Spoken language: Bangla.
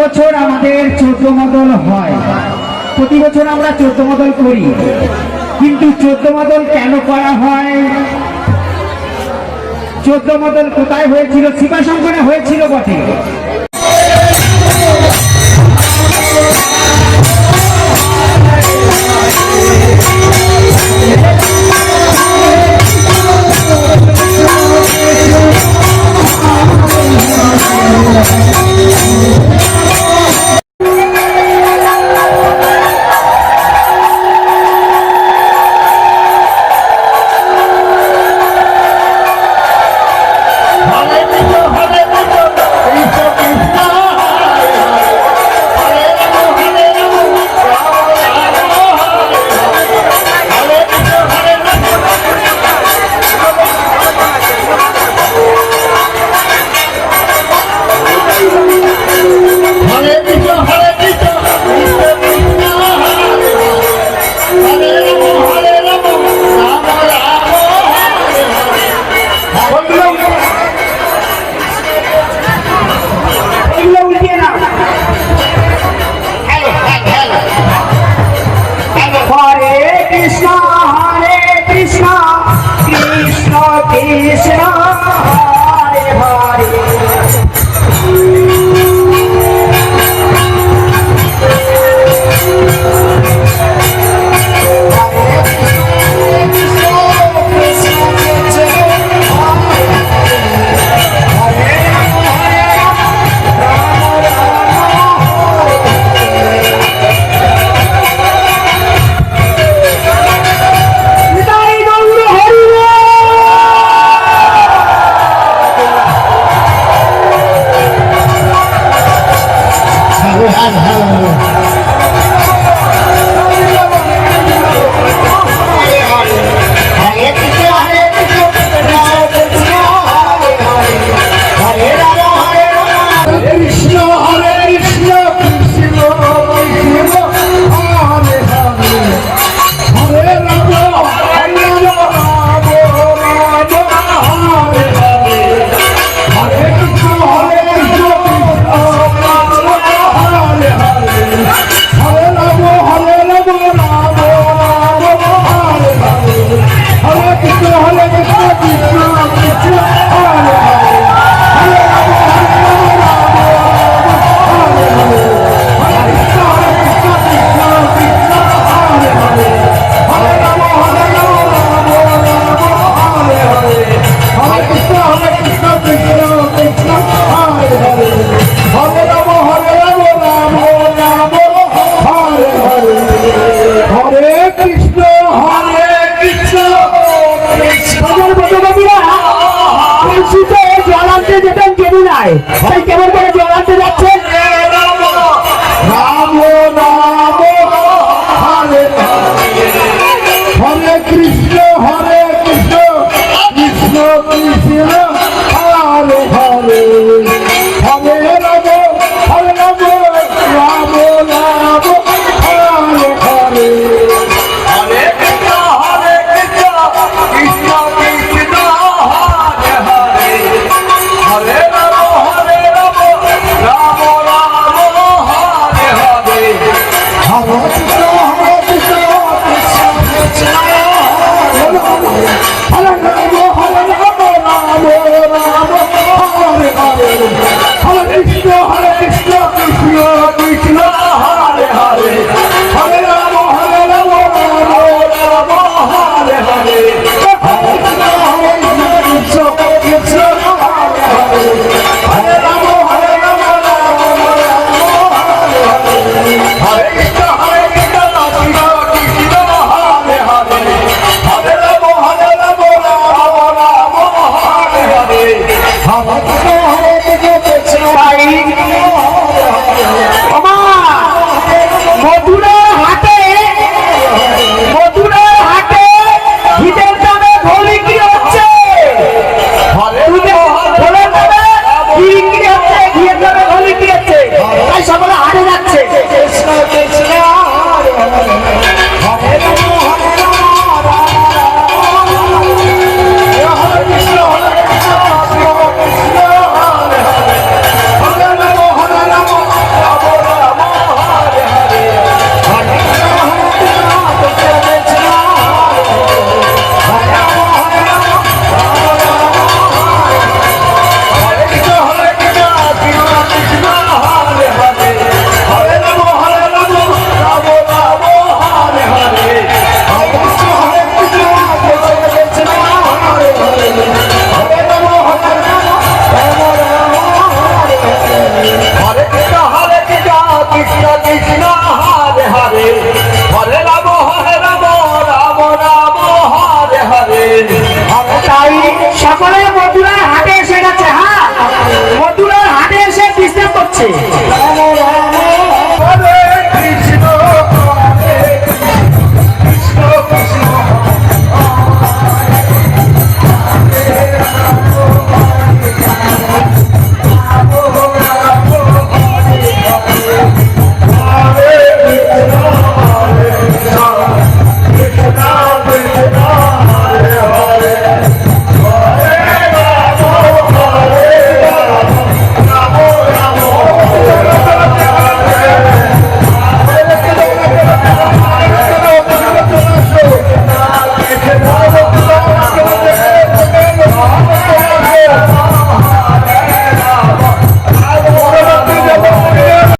বছর আমাদের চোদ্দ মদল হয়। প্রতি বছর আমরা চোদ্দ মদল করি। কিন্তু চোদ্দ মদল কেন করা হয়? চোদ্দ মদল কোথায় হয়েছিল? শিবাশঙ্করে হয়েছিল বটে। high. Hallelujah. Lord. সকলে মধুরার হাটে এসে গেছে হ্যাঁ? মধুরার হাটে এসে বিস্তার করছে।